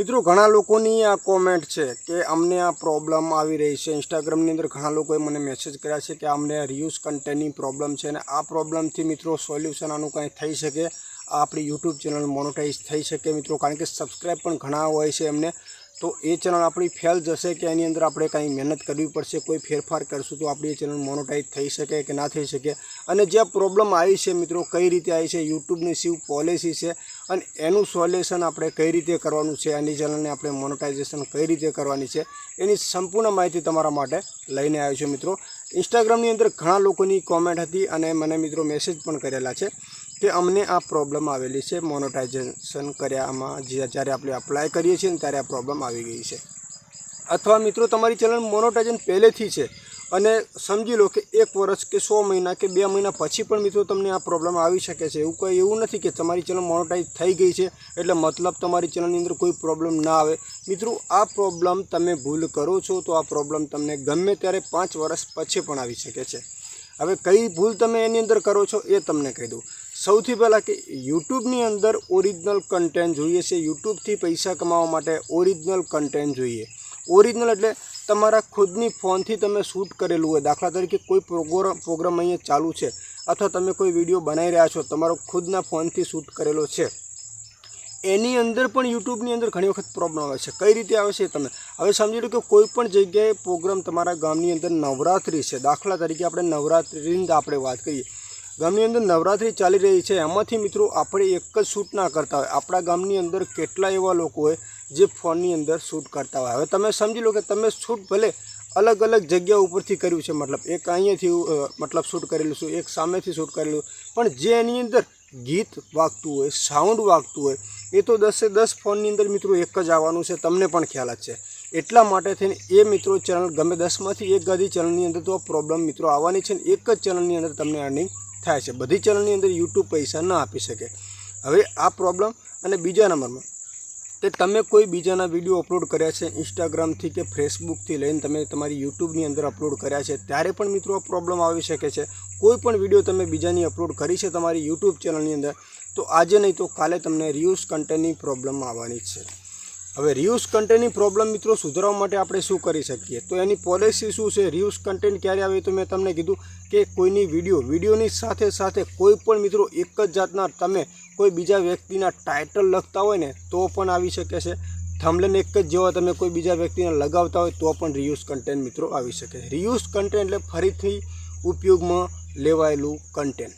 મિત્રો, ઘણા લોકોની આ કોમેન્ટ છે કે અમને આ પ્રોબ્લેમ આવી રહી છે. ઇન્સ્ટાગ્રામની અંદર ઘણા લોકોએ મને મેસેજ કર્યા છે કે અમને રિયુઝ કન્ટેન્ટની પ્રોબ્લેમ છે અને આ પ્રોબ્લેમથી મિત્રો સોલ્યુશન આનું કંઈ થઈ શકે? આપણી યુટ્યુબ ચેનલ મોનોટાઈઝ થઈ શકે મિત્રો? કારણ કે સબસ્ક્રાઈબ પણ ઘણા હોય છે એમને. તો એ ચેનલ આપણી ફેલ જશે કે એની અંદર આપણે કંઈ મહેનત કરવી પડશે, કોઈ ફેરફાર કરશું તો આપણી એ ચેનલ મોનોટાઈઝ થઈ શકે કે ના થઈ શકે? અને જે પ્રોબ્લેમ આવી છે મિત્રો, કઈ રીતે આવી છે? યુટ્યુબની શિવ પોલિસી છે? અને એનું સોલ્યુશન આપણે કઈ રીતે કરવાનું છે, એની ચેનલને આપણે મોનોટાઇઝેશન કઈ રીતે કરવાની છે, એની સંપૂર્ણ માહિતી તમારા માટે લઈને આવ્યો છું મિત્રો. ઇન્સ્ટાગ્રામની અંદર ઘણા લોકોની કોમેન્ટ હતી અને મને મિત્રો મેસેજ પણ કરેલા છે કે અમને આ પ્રોબ્લેમ આવેલી છે મોનોટાઇઝેશન કર્યામાં જ્યારે આપણે અપ્લાય કરીએ છીએ ત્યારે આ પ્રોબ્લેમ આવી ગઈ છે. અથવા મિત્રો, તમારી ચેનલ મોનોટાઇઝન પહેલેથી છે અને સમજી લો કે એક વર્ષ કે સો મહિના કે બે મહિના પછી પણ મિત્રો તમને આ પ્રોબ્લેમ આવી શકે છે. એવું કંઈ એવું નથી કે તમારી ચેનલ મોનોટાઈઝ થઈ ગઈ છે, એટલે મતલબ તમારી ચેનલની અંદર કોઈ પ્રોબ્લેમ ના આવે. મિત્રો, આ પ્રોબ્લેમ તમે ભૂલ કરો છો, તો આ પ્રોબ્લેમ તમને ગમે ત્યારે પાંચ વર્ષ પછી પણ આવી શકે છે. હવે કઈ ભૂલ તમે એની અંદર કરો છો એ તમને કહી દઉં. સૌથી પહેલાં કે યુટ્યુબની અંદર ઓરિજિનલ કન્ટેન્ટ જોઈએ છે. યુટ્યુબથી પૈસા કમાવા માટે ઓરિજિનલ કન્ટેન્ટ જોઈએ. ઓરિજિનલ એટલે તમારા ખુદની ફોનથી તમે શૂટ કરેલું હોય, દાખલા તરીકે કોઈ પ્રોગ્રામ પ્રોગ્રામ અહીંયા ચાલુ છે, અથવા તમે કોઈ વીડિયો બનાવી રહ્યા છો, તમારો ખુદના ફોનથી શૂટ કરેલો છે, એની અંદર પણ યુટ્યુબની અંદર ઘણી વખત પ્રોબ્લેમ આવે છે. કઈ રીતે આવે છે તમે, હવે સમજી લો કે કોઈ પણ જગ્યાએ પ્રોગ્રામ તમારા ગામની અંદર નવરાત્રિ છે, દાખલા તરીકે આપણે નવરાત્રિની આપણે વાત કરીએ, ગામની અંદર નવરાત્રિ ચાલી રહી છે, એમાંથી મિત્રો આપણે એક જ શૂટ ના કરતા હોય, આપણા ગામની અંદર કેટલા એવા લોકો હોય જે ફોનની અંદર શૂટ કરતા હોય. હવે તમે સમજી લો કે તમે શૂટ ભલે અલગ અલગ જગ્યા ઉપરથી કર્યું છે. મતલબ એક અહીંયાથી મતલબ શૂટ કરેલું છું, એક સામેથી શૂટ કરેલું. પણ જે એની અંદર ગીત વાગતું હોય સાઉન્ડ વાગતું હોય, એ તો દસે દસ ફોનની અંદર મિત્રો એક જ આવવાનું છે. તમને પણ ખ્યાલ જ છે. એટલા માટે થઈને એ મિત્રો ચેનલ ગમે દસમાંથી એક ગાદી ચેનલની અંદર તો પ્રોબ્લેમ મિત્રો આવવાની છે ને એક જ ચેનલની અંદર તમને અર્નિંગ થાય છે. બધી ચેનલની અંદર યુટ્યુબ પૈસા ન આપી શકે. હવે આ પ્રોબ્લેમ અને બીજા નંબરમાં કે તમે કોઈ બીજાના વીડિયો અપલોડ કર્યા છે ઇન્સ્ટાગ્રામથી કે ફેસબુકથી લઈને તમે તમારી યુટ્યુબની અંદર અપલોડ કર્યા છે, ત્યારે પણ મિત્રો આ પ્રોબ્લેમ આવી શકે છે. કોઈ પણ વીડિયો તમે બીજાની અપલોડ કરી છે તમારી યુટ્યુબ ચેનલની અંદર, તો આજે નહીં તો કાલે તમને રિયુઝ કન્ટેન્ટની પ્રોબ્લેમ આવવાની છે. હવે રિયુઝ કન્ટેન્ટની પ્રોબ્લેમ મિત્રો સુધારવા માટે આપણે શું કરી શકીએ? તો એની પોલિસી શું છે? રિયુઝ કન્ટેન્ટ ક્યારે આવે તો મેં તમને કીધું કે કોઈની વીડિયો વિડીયોની સાથે સાથે કોઈ પણ મિત્રો એક જ જાતના તમે કોઈ બીજા વ્યક્તિના ટાઇટલ લખતા હોય ને, તો પણ આવી શકે છે. થમલેન એક જ જેવા તમે કોઈ બીજા વ્યક્તિને લગાવતા હોય, તો પણ રિયુઝ કન્ટેન્ટ મિત્રો આવી શકે છે. રિયુઝ કન્ટેન્ટ એટલે ફરીથી ઉપયોગમાં લેવાયેલું કન્ટેન્ટ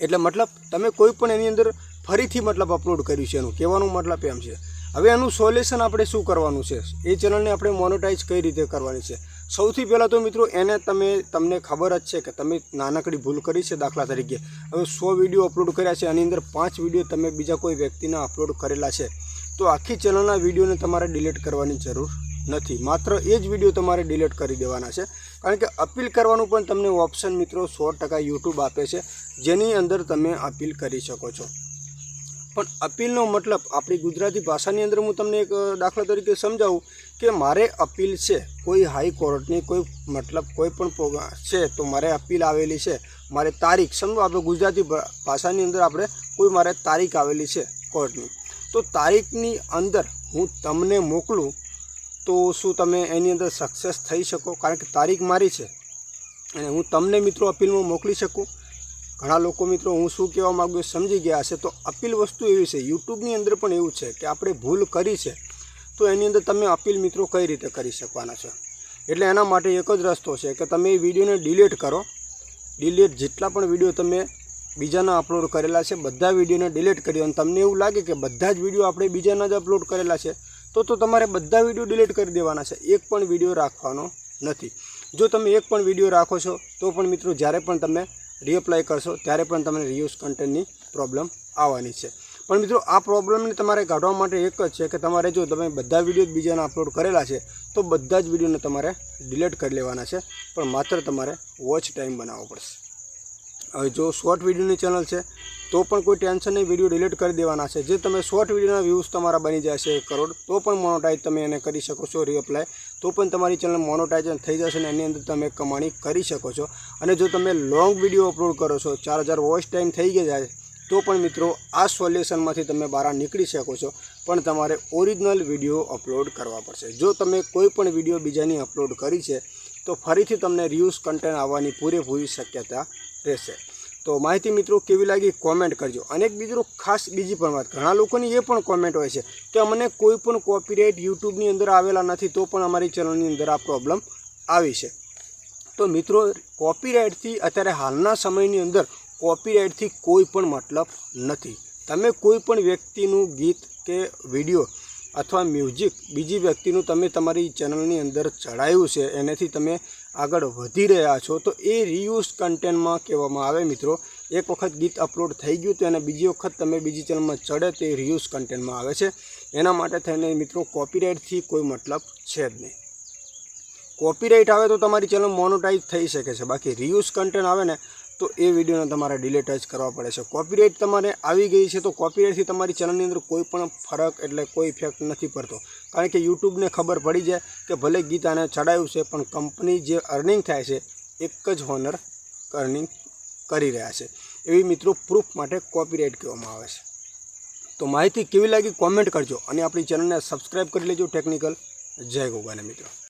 એટલે મતલબ તમે કોઈ પણ એની અંદર ફરીથી મતલબ અપલોડ કર્યું છે એનું, કહેવાનું મતલબ એમ છે. હવે એનું સોલ્યુશન આપણે શું કરવાનું છે? એ ચેનલને આપણે મોનોટાઈઝ કઈ રીતે કરવાની છે? સૌથી પહેલાં તો મિત્રો એને તમે, તમને ખબર જ છે કે તમે નાનકડી ભૂલ કરી છે દાખલા તરીકે. હવે સો વીડિયો અપલોડ કર્યા છે, આની અંદર પાંચ વીડિયો તમે બીજા કોઈ વ્યક્તિના અપલોડ કરેલા છે. તો આખી ચેનલના વિડીયોને તમારે ડિલીટ કરવાની જરૂર નથી. માત્ર એ જ વીડિયો તમારે ડિલીટ કરી દેવાના છે. કારણ કે અપીલ કરવાનું પણ તમને ઓપ્શન મિત્રો સો ટકા યુટ્યુબ આપે છે, જેની અંદર તમે અપીલ કરી શકો છો. પણ અપીલનો મતલબ આપણી ગુજરાતી ભાષાની અંદર હું તમને એક દાખલા તરીકે સમજાવું. કે મારે અપીલ છે, કોઈ હાઈકોર્ટની કોઈ મતલબ કોઈ પણ છે, તો મારે અપીલ આવેલી છે. મારે તારીખ, સમજો આપણે ગુજરાતી ભાષાની અંદર આપણે કોઈ મારે તારીખ આવેલી છે કોર્ટની. તો તારીખની અંદર હું તમને મોકલું, તો શું તમે એની અંદર સક્સેસ થઈ શકો? કારણ કે તારીખ મારી છે. અને હું તમને મિત્રો અપીલમાં મોકલી શકું. ઘણા લોકો મિત્રો હું શું કહેવા માગું સમજી ગયા હશે. તો અપીલ વસ્તુ એવી છે, યુટ્યુબની અંદર પણ એવું છે કે આપણે ભૂલ કરી છે. તો એની અંદર તમે અપીલ મિત્રો કઈ રીતે કરી શકવાના છો? એટલે એના માટે એક જ રસ્તો છે કે તમે એ વિડીયોને ડિલીટ કરો. ડિલીટ જેટલા પણ વીડિયો તમે બીજાના અપલોડ કરેલા છે, બધા વિડીયોને ડિલીટ કરી અને તમને એવું લાગે કે બધા જ વીડિયો આપણે બીજાના જ અપલોડ કરેલા છે, તો તો તમારે બધા વીડિયો ડિલીટ કરી દેવાના છે. એક પણ વીડિયો રાખવાનો નથી. જો તમે એક પણ વીડિયો રાખો છો, તો પણ મિત્રો જ્યારે પણ તમે રીઅપ્લાય કરશો, ત્યારે પણ તમને રિયુઝ કન્ટેન્ટની પ્રોબ્લેમ આવવાની છે. પણ મિત્રો, આ પ્રોબ્લેમને તમારે કાઢવા માટે એક જ છે કે તમારે જો તમે બધા વીડિયો બીજાના અપલોડ કરેલા છે, તો બધા જ વિડીયોને તમારે ડિલીટ કરી લેવાના છે, પણ માત્ર તમારે વોચ ટાઈમ બનાવવો પડશે. હવે જો શોર્ટ વિડીયોની ચેનલ છે, તો પણ કોઈ ટેન્શન નહીં વીડિયો ડિલીટ કરી દેવાના છે. જે તમે શોર્ટ વિડીયોના વ્યૂઝ તમારા બની જશે એક કરોડ, તો પણ મોનોટાઈઝ તમે એને કરી શકો છો રીઅપ્લાય તો પણ તમારી ચેનલ મોનોટાઇઝન થઈ જશે અને એની અંદર તમે કમાણી કરી શકો છો. અને જો તમે લોંગ વીડિયો અપલોડ કરો છો, ચાર હજાર વોચ ટાઈમ થઈ ગયા જાય તો પણ મિત્રો, આ સોલ્યુશનમાંથી તમે બહાર નીકળી શકો છો, પણ તમારે ઓરિજિનલ વીડિયો અપલોડ કરવા પડશે. જો તમે કોઈ પણ વીડિયો બીજાની અપલોડ કરી છે, તો ફરીથી તમને રિયુઝ કન્ટેન્ટ આવવાની પૂરેપૂરી શક્યતા રહેશે. તો માહિતી મિત્રો, કેવી લાગી કોમેન્ટ કરજો. અને બીજો ખાસ બીજી પણ વાત, ઘણા લોકોની એ પણ કોમેન્ટ હોય છે કે અમને કોઈ પણ કોપીરાઇટ યુટ્યુબની અંદર આવેલા નથી, તો પણ અમારી ચેનલની અંદર આ પ્રોબ્લેમ આવી છે. તો મિત્રો કોપીરાઇટથી અત્યારે હાલના સમયની અંદર કોપીરાઇટથી કોઈ પણ મતલબ નથી. તમે કોઈ પણ વ્યક્તિનું ગીત કે વીડિયો અથવા મ્યુઝિક બીજી વ્યક્તિનું તમે તમારી ચેનલની અંદર ચડાયું છે, એનાથી તમે આગળ વધી રહ્યા છો, તો એ રિયુઝ કન્ટેન્ટમાં કહેવામાં આવે મિત્રો. એક વખત ગીત અપલોડ થઈ ગયું તો એને બીજી વખત તમે બીજી ચેનલમાં ચડે તો એ રિયુઝ કન્ટેન્ટમાં આવે છે. એના માટે થઈને મિત્રો કોપીરાઇટથી કોઈ મતલબ છે જ નહીં. કોપીરાઇટ આવે તો તમારી ચેનલ મોનોટાઈઝ થઈ શકે છે. બાકી રિયુઝ કન્ટેન્ટ આવે ને તો એ વિડીયોને તમારે ડિલેટ જ કરવા પડે છે. કોપીરાઇટ તમારે આવી ગઈ છે તો કોપીરાઇટથી તમારી ચેનલની અંદર કોઈ પણ ફરક એટલે કોઈ ઇફેક્ટ નથી પડતો. કારણ કે યુટ્યુબને ખબર પડી જાય કે ભલે ગીત આને ચડાવ્યું છે પણ કંપની જે અર્નિંગ થાય છે એક જ હોનર અર્નિંગ કરી રહ્યા છે. એવી મિત્રો પ્રૂફ માટે કોપીરાઇટ કહેવામાં આવે છે. તો માહિતી કેવી લાગી કોમેન્ટ કરજો અને આપણી ચેનલને સબસ્ક્રાઈબ કરી લેજો ટેકનિકલ જય ગોગાને મિત્રો.